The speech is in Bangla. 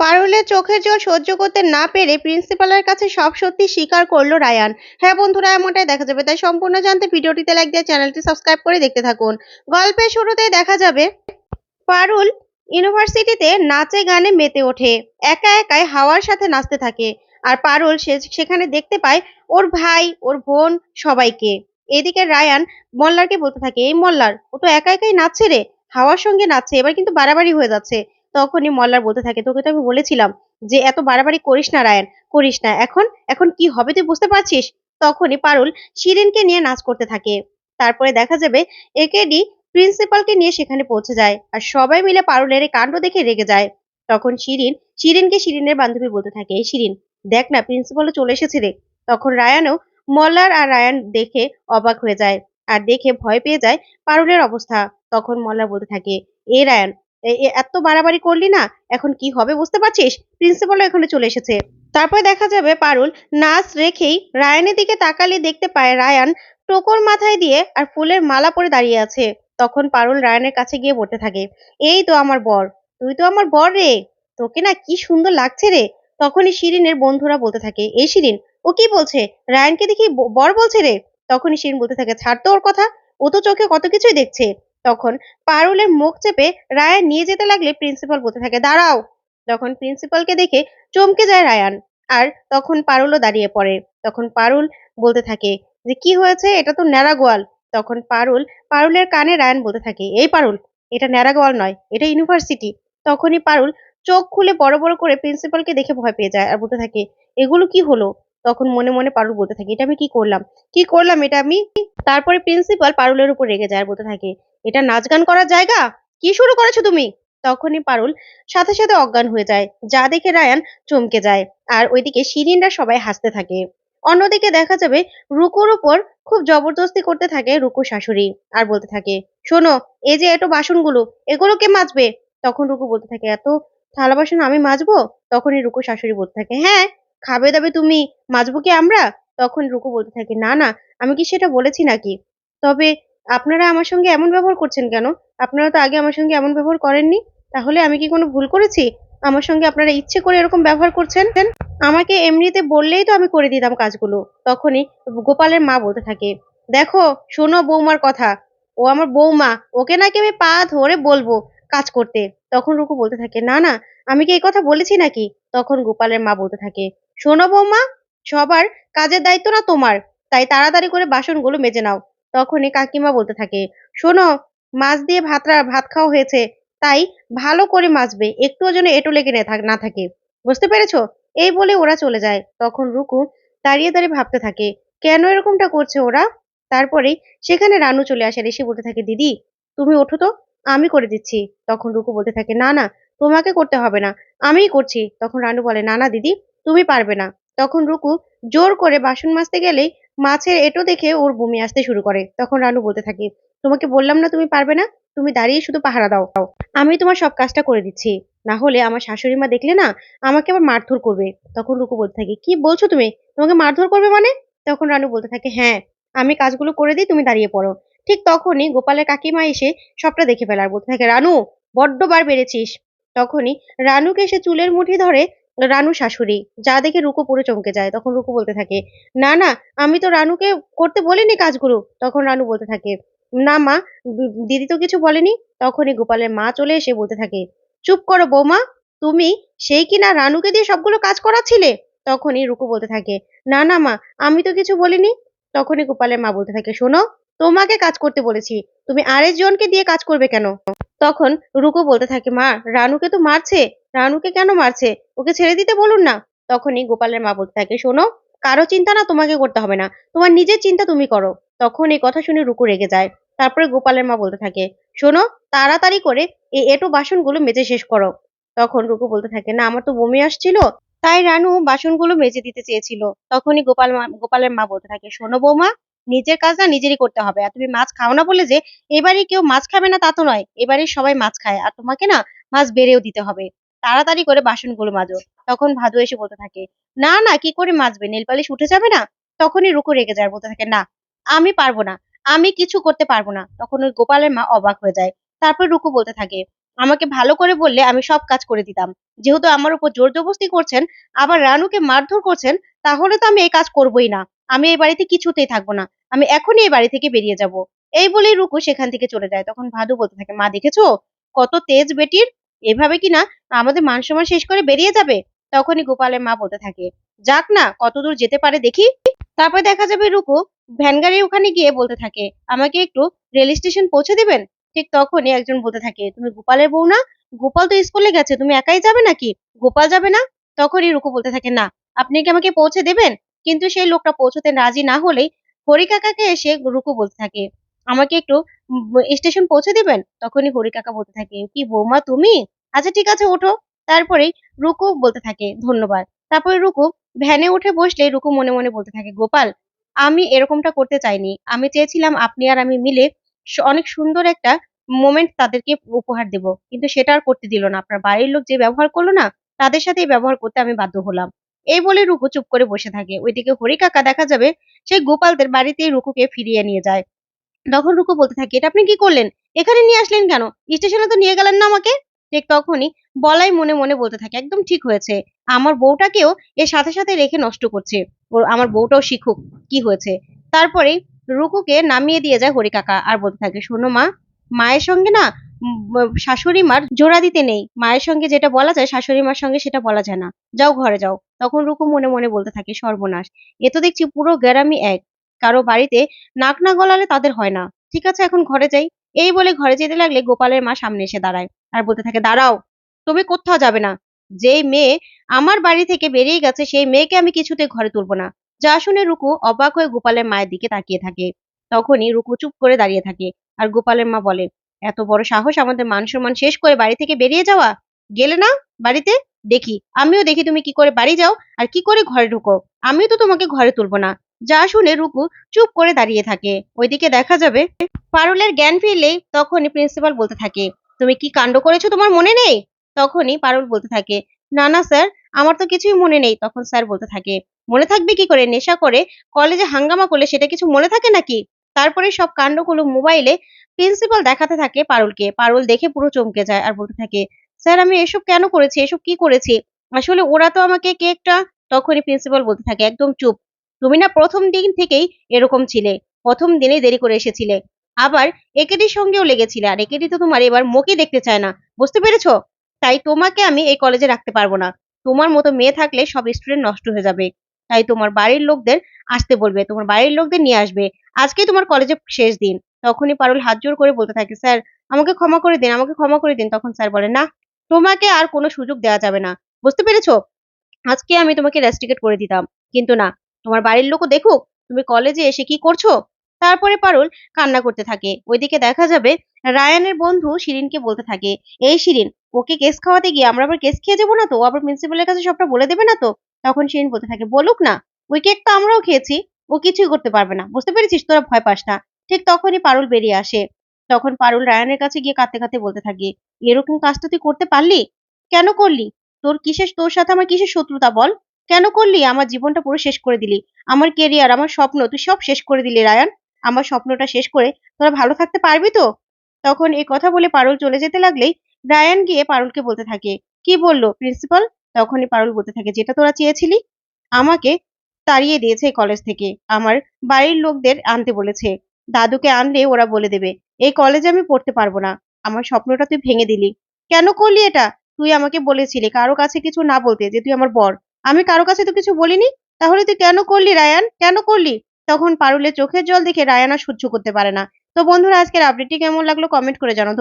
পারুলের চোখের জল সহ্য করতে না পেরে প্রিন্সিপালের কাছে সব সত্যি স্বীকার করল রায়ান। হ্যাঁ বন্ধুরা, এমনটাই দেখা যাবে। তাই সম্পূর্ণ জানতে ভিডিওটিতে লাইক দিয়ে চ্যানেলটি সাবস্ক্রাইব করে দেখতে থাকুন। গল্পের শুরুতেই দেখা যাবে, পারুল ইউনিভার্সিটিতে নাচে গানে মেতে ওঠে। একা একাই হাওয়ার সাথে নাচতে থাকে। আর পারুল সে সেখানে দেখতে পায় ওর ভাই, ওর বোন সবাইকে। এদিকে রায়ান মল্লারকে বলতে থাকে, এই মল্লার, ও তো একা একাই নাচছে রে। হাওয়ার সঙ্গে নাচছে, এবার কিন্তু বাড়াবাড়ি হয়ে যাচ্ছে। তখনই মল্লার বলতে থাকে, তোকে তো আমি বলেছিলাম যে এত বাড়াবাড়ি করিস না, রায়ান, করিস না। এখন এখন কি হবে তুই বুঝতে পারছিস? তখনই পারুল শিরিনকে নিয়ে নাচ করতে থাকে। তারপরে দেখা যাবে একেডি প্রিন্সিপালকে নিয়ে সেখানে পৌঁছে যায় আর সবাই মিলে পারুলের এই কাণ্ড দেখে রেগে যায়। তখন শিরিন, শিরিনকে শিরিনের বান্ধবী বলতে থাকে, এই শিরিন, দেখ না প্রিন্সিপালও চলে এসেছে রে। তখন রায়ানও মল্লার আর রায়ান দেখে অবাক হয়ে যায় আর দেখে ভয় পেয়ে যায় পারুলের অবস্থা। তখন মল্লার বলতে থাকে, এ রায়ান এত বাড়াবাড়ি করলি না, এখন কি হবে বুঝতে পারছিস? প্রিন্সিপালও এখানে চলে এসেছে। তারপর দেখা যাবে পারুল নাচ রেখেই রায়ানের দিকে তাকালে দেখতে পায় রায়ান টোকর মাথায় দিয়ে আর ফুলের মালা পরে দাঁড়িয়ে আছে। তখন পারুল রায়ানের কাছে গিয়ে বলতে থাকে, এই তো আমার বর, তুই তো আমার বর রে, তোকে না কি সুন্দর লাগছে রে? তখনই শিরিনের বন্ধুরা বলতে থাকে, এই শিরিন, ও কি বলছে? রায়ানকে দেখি বর বলছে রে? তখনই শিরিন বলতে থাকে, ছাড় তো ওর কথা, ও তো চোখে কত কিছুই দেখছে। তখন পারুলের মুখ চেপে রায়ান নিয়ে যেতে লাগলে প্রিন্সিপাল বলতে থাকে, দাঁড়াও। তখন প্রিন্সিপালকে দেখে চমকে যায় রায়ান। আর তখন পারুলও দাঁড়িয়ে পড়ে। তখন পারুল বলতে থাকে, যে কি হয়েছে? এটা তো ন্যাড়া গোয়াল। তখন পারুল, পারুলের কানে রায়ান বলতে থাকে, এই পারুল, এটা ন্যাড়া গোয়াল নয়, এটা ইউনিভার্সিটি। তখনই পারুল চোখ খুলে বড় বড় করে প্রিন্সিপালকে দেখে ভয় পেয়ে যায় আর বলতে থাকে, এগুলো কি হলো? তখন মনে মনে পারুল বলতে থাকে, এটা আমি কি করলাম? কি করলাম? এটা আমি তারপরে প্রিন্সিপাল পারুলের উপর রেগে যায় আর বলতে থাকে এটা নাচ গান করার জায়গা? কি শুরু করেছ তুমি? তখনই পারুল সাথে সাথে অজ্ঞান হয়ে যায়। যা দেখে রায়ান চমকে যায় আর ওইদিকে শিরিনরা সবাই হাসতে থাকে। অন্যদিকে দেখা যাবে রুকুর উপর খুব জবরদস্তি করতে থাকে রুকু শাশুড়ি আর বলতে থাকে, শোনো, এই যে এটো বাসনগুলো, এগুলো কে মাজবে? তখন রুকু বলতে থাকে, এত থালা বাসন আমি মাজবো? তখনই রুকু শাশুড়ি বলতে থাকে হ্যাঁ খাবে দাবে তুমি, মাজবো কি আমরা? তখন রুকু বলতে থাকে, না না, আমি কি সেটা বলেছি নাকি? তবে আপনারা আমার সঙ্গে এমন ব্যবহার করছেন কেন? আপনারা তো আগে আমার সঙ্গে এমন ব্যবহার করেননি। তাহলে আমি কি কোনো ভুল করেছি? আমার সঙ্গে আপনারা ইচ্ছে করে এরকম ব্যবহার করছেন? আমাকে এমনিতে বললেই তো আমি করে দিতাম কাজগুলো। তখনই গোপালের মা বলতে থাকে, দেখো, শোনো বৌমার কথা। ও আমার বৌমা, ওকে নাকি আমি পা ধরে বলব কাজ করতে। তখন রুকু বলতে থাকে, না না, আমি কি এই কথা বলেছি নাকি? তখন গোপালের মা বলতে থাকে, শোনো বৌমা, সবার কাজের দায়িত্ব না তোমার। তাই তাড়াতাড়ি করে বাসনগুলো মেজে নাও। তখনই কাকিমা বলতে থাকে, শোনো, মাছ দিয়ে ভাত ভাত খাওয়া হয়েছে, তাই ভালো করে মাজবে, একটুও যেন এটো লেগে না থাক- বুঝতে পেরেছ? এই বলে ওরা চলে যায়। তখন রুকু দাঁড়িয়ে দাঁড়িয়ে ভাবতে থাকে, কেন এরকমটা করছে ওরা? তারপরেই সেখানে রানু চলে আসে এসে বলতে থাকে, দিদি, তুমি ওঠো তো, আমি করে দিচ্ছি। তখন রুকু বলতে থাকে, না না, তোমাকে করতে হবে না, আমিই করছি। তখন রানু বলে, না না, দিদি, তুমি পারবে না। তখন রুকু জোর করে বাসন মাজতে গেলেই মাছের এটো দেখে ওর বমি আসতে শুরু করে। তখন রানু বলতে থাকে, তোমাকে বললাম না তুমি পারবে না? তুমি দাঁড়িয়ে শুধু পাহারা দাও। আমি তোমার সব কাজটা করে দিচ্ছি। না হলে আমার শাশুড়ি মা দেখলে না আমাকে আবার মারধর করবে। তখন রুকু বলতে থাকে, কি বলছো তুমি? তোমাকে মারধর করবে মানে? তখন রানু বলতে থাকে হ্যাঁ আমি কাজগুলো করে দিই, তুমি দাঁড়িয়ে পড়ো। ঠিক তখনই গোপালের কাকিমা এসে সবটা দেখে ফেলার। বলতে থাকে, রানু, বড্ড বার বেড়েছিস। তখনই রানুকে এসে চুলের মুঠি ধরে রানু শাশুড়ি। যা দেখে রুকু পুরো চমকে যায়। তখন রুকু বলতে থাকে, না না, আমি তো রানুকে করতে বলিনি কাজগুলো। তখন রানু বলতে থাকে, না, মা দিদি তো কিছু বলেনি। তখনই গোপালের মা চলে এসে বলতে থাকে, চুপ করো বৌমা, তুমি সেই কিনা রানুকে দিয়ে সবগুলো কাজ করাচ্ছিলে? তখনই রুকু বলতে থাকে, না না, মা, আমি তো কিছু বলিনি। তখনই গোপালের মা বলতে থাকে, শোনো, তোমাকে কাজ করতে বলেছি। তুমি আরেকজনকে দিয়ে কাজ করবে কেন? তখন রুকু বলতে থাকে, মা, রানুকে তো মারছে। রানুকে কেন মারছে? ওকে ছেড়ে দিতে বলুন না। তখনই গোপালের মা বলতে থাকে, শোনো, কারও চিন্তা না তোমাকে করতে হবে না। তোমার নিজের চিন্তা তুমি করো। তখন এই কথা শুনে রুকু রেগে যায়। তারপরে গোপালের মা বলতে থাকে, শোনো, তাড়াতাড়ি করে এই এটো বাসনগুলো মেজে শেষ করো। তখন রুকু বলতে থাকে, না, আমার তো বমি আসছিল, তাই রানু বাসনগুলো মেজে দিতে চেয়েছিল। তখনই গোপাল মা, গোপালের মা বলতে থাকে, শোনো বৌমা নিজের কাজ না নিজেরই করতে হবে। আর তুমি মাছ খাও না বলে যে এবারে কেউ মাছ খাবে না তা তো নয় এবারে সবাই মাছ খায়। আর তোমাকে না মাছ বেড়েও দিতে হবে। তাড়াতাড়ি করে বাসনগুলো মাজো। তখন ভাদু এসে বলতে থাকে, না না, কি করে মাজবে? নেল পালিশ উঠে যাবে না? তখনই রুকু রেগে যায়। বলতে থাকে, না, আমি পারব না। আমি কিছু করতে পারব না। তখন ওই গোপালের মা অবাক হয়ে যায়। তারপর রুকু বলতে থাকে, আমাকে ভালো করে বললে আমি সব কাজ করে দিতাম। যেহেতু আমার উপর জোর জবরদস্তি করছেন, আবার রানুকে মারধর করছেন, তাহলে তো আমি এই কাজ করবই না। আমি এই বাড়িতে কিছুতেই থাকব না। আমি এখনই এই বাড়ি থেকে বেরিয়ে যাব। এই বলেই রুকু সেখান থেকে চলে যায়। তখন ভাদু বলতে থাকে, মা, দেখেছ? কত তেজ বেটির? এভাবে কি না আমাদের মান সম্মান শেষ করে বেরিয়ে যাবে? তখনই গোপালের মা বলতে থাকে, যাক না কতদূর যেতে পারে দেখি। তারপর দেখা যাবে রুকু ভ্যান গাড়ির ওখানে গিয়ে বলতে থাকে, আমাকে একটু রেল স্টেশন পৌঁছে দিবেন? ঠিক তখনই একজন বলতে থাকে, তুমি গোপালের বউ না? গোপাল তো স্কুলে গেছে, তুমি একাই যাবে নাকি? গোপাল যাবে না? তখনই রুকু বলতে থাকে, না, আপনি কি আমাকে পৌঁছে দেবেন? কিন্তু সেই লোকটা পৌঁছতে রাজি না হলেই হরি কাকাকে এসে রুকু বলতে থাকে, আমাকে একটু স্টেশন পৌঁছে দিবেন? তখনই হরি কাকা বলতে থাকে, কি বৌমা তুমি? আচ্ছা ঠিক আছে, ওঠো। তারপরেই রুকু বলতে থাকে, ধন্যবাদ। তারপরে রুকু ভ্যানে উঠে বসলে রুকু মনে মনে বলতে থাকে, গোপাল, আমি এরকমটা করতে চাইনি। আমি চেয়েছিলাম আপনি আর আমি মিলে অনেক সুন্দর একটা মোমেন্ট তাদেরকে উপহার দেব। কিন্তু সেটা আর করতে দিল না। আপনার বাড়ির লোক যে ব্যবহার করল না, তাদের সাথে ব্যবহার করতে আমি বাধ্য হলাম। এই বলে রুকু চুপ করে বসে থাকে। ওইদিকে হরি কাকা দেখা যাবে সেই গোপালদের বাড়িতেই রুকুকে ফিরিয়ে নিয়ে যায়। তখন রুকু বলতে থাকে, এটা আপনি কি করলেন? এখানে নিয়ে আসলেন কেন? স্টেশনে তো নিয়ে গেলেন না আমাকে? ঠিক তখনই বলাই মনে মনে বলতে থাকে, একদম ঠিক হয়েছে। আমার বউটাকেও এর সাথে সাথে রেখে নষ্ট করছে। ওর, আমার বউটাও শিখুক কি হয়েছে? তারপরে রুকুকে নামিয়ে দিয়ে যায় হরি কাকা আর বলতে থাকে, শোনো মা, মায়ের সঙ্গে না শাশুড়ি মার জোড়া দিতে নেই। মায়ের সঙ্গে যেটা বলা যায় শাশুড়ি মার সঙ্গে সেটা বলা যায় না। যাও ঘরে যাও। তখন রুকু মনে মনে বলতে থাকে, সর্বনাশ। এ তো দেখছি পুরো গ্রামই এক। কারও বাড়িতে নাক না গলালে তাদের হয় না। ঠিক আছে, এখন ঘরে যাই। এই বলে ঘরে যেতে লাগলে গোপালের মা সামনে এসে দাঁড়ায় আর বলতে থাকে, দাঁড়াও, তুমি কোথাও যাবে না। যেই মেয়ে আমার বাড়ি থেকে বেরিয়ে গেছে, সেই মেয়েকে আমি কিছুতে ঘরে তুলবো না। যা শুনে রুকু অবাক হয়ে গোপালের মায়ের দিকে তাকিয়ে থাকে। তখনই রুকু চুপ করে দাঁড়িয়ে থাকে। আর গোপালের মা বলে এত বড় সাহস আমাদের মান সম্মান শেষ করে বাড়ি থেকে বেরিয়ে যাওয়া? গেলে না বাড়িতে? দেখি। আমিও দেখি তুমি কি করে বাড়ি যাও আর কি করে ঘরে ঢুকো। আমিও তো তোমাকে ঘরে তুলবো না। যা শুনে রুকু চুপ করে দাঁড়িয়ে থাকে। ওইদিকে দেখা যাবে পারুলের জ্ঞান ফিরলেই তখনই প্রিন্সিপাল বলতে থাকে, তুমি কি কাণ্ড করেছ তোমার মনে নেই? তখনই পারুল বলতে থাকে, না না, স্যার, আমার তো কিছুই মনে নেই। তখন স্যার বলতে থাকে, মনে থাকবে কি করে? নেশা করে কলেজে হাঙ্গামা করলে সেটা কিছু মনে থাকে নাকি? তারপরে সব কাণ্ডগুলো মোবাইলে প্রিন্সিপাল দেখাতে থাকে পারুলকে। পারুল দেখে পুরো চমকে যায় আর বলতে থাকে, স্যার, আমি এসব কেন করেছি? এসব কি করেছি? আসলে ওরা তো আমাকে কেকটা তখনই প্রিন্সিপাল বলতে থাকে, একদম চুপ। তুমি না প্রথম দিন থেকেই এরকম ছিলে। প্রথম দিনেই দেরি করে এসেছিলে। আবার একেডির সঙ্গেও লেগেছিলে আর একেডি তো তোমার এবার মুখই দেখতে চায় না। বুঝতে পেরেছ? তাই তোমাকে আমি এই কলেজে রাখতে পারব না। তোমার মতো মেয়ে থাকলে সব স্টুডেন্ট নষ্ট হয়ে যাবে। তাই তোমার বাড়ির লোকদের আসতে বলবে। তোমার বাড়ির লোকদের নিয়ে আসবে। আজকে তোমার কলেজে শেষ দিন। তখনই পারুল হাত জোর করে বলতে থাকে, স্যার, আমাকে ক্ষমা করে দিন, আমাকে ক্ষমা করে দিন, তখন স্যার বলে, না, তোমাকে আর কোনো সুযোগ দেওয়া যাবে না। বুঝতে পেরেছ? আজকে আমি তোমাকে রেস্ট্রিকেট করে দিতাম, কিন্তু না, তোমার বাড়ির লোকও দেখুক, তুমি কলেজে এসে কি করছ? তারপরে পারুল কান্না করতে থাকে, ওইদিকে দেখা যাবে রায়ানের বন্ধু শিরিনকে বলতে থাকে, এই শিরিন, ওকে কেস খাওয়াতে গিয়ে আমরা আবার কেস খেয়ে যাব না তো? আবার প্রিন্সিপালের কাছে সবটা বলে দেবে না তো? তখন শিরিন বলতে থাকে, বলুক না ওই কেক তো আমরাও খেয়েছি, ও কিছুই করতে পারবে না। বুঝতে পেরেছিস? তোরা ভয় পাস না। ঠিক তখনই পারুল বেরিয়ে আসে। তখন পারুল রায়ানের কাছে গিয়ে কাঁদতে কাঁদতে বলতে থাকে, এরকম কাজটা তুই করতে পারলি? কেন করলি? তোর কিসের, তোর সাথে আমার কিসের শত্রুতা বল? কেন করলি? আমার জীবনটা পুরো শেষ করে দিলি। আমার কেরিয়ার আমার স্বপ্ন, তুই সব শেষ করে দিলি রায়ান। আমার স্বপ্নটা শেষ করে তোরা ভালো থাকতে পারবি তো? তখন এই কথা বলে পারুল চলে যেতে লাগলেই রায়ান গিয়ে পারুলকে বলতে থাকে, কি বলল প্রিন্সিপাল? তখনই পারুল বলতে থাকে, যেটা তোরা চেয়েছিলি, আমাকে তাড়িয়ে দিয়েছে কলেজ থেকে। আমার বাড়ির লোকদের আনতে বলেছে। দাদুকে আনলে ওরা বলে দেবে, এই কলেজে আমি পড়তে পারব না, আমার স্বপ্নটা তুই ভেঙে দিলি। কেন করলি এটা? তুই আমাকে বলেছিলি, কারও কাছে কিছু না বলতে যে তুই আমার বর। আমি কারও কাছে তো কিছু বলিনি? তাহলে তুই কেন করলি রায়ান? কেন করলি? তখন পারুলের চোখের জল দেখে রায়ান আর সহ্য করতে পারে না। তো বন্ধুরা, আজকের আপডেটটি কেমন লাগল? কমেন্ট করে জানাও।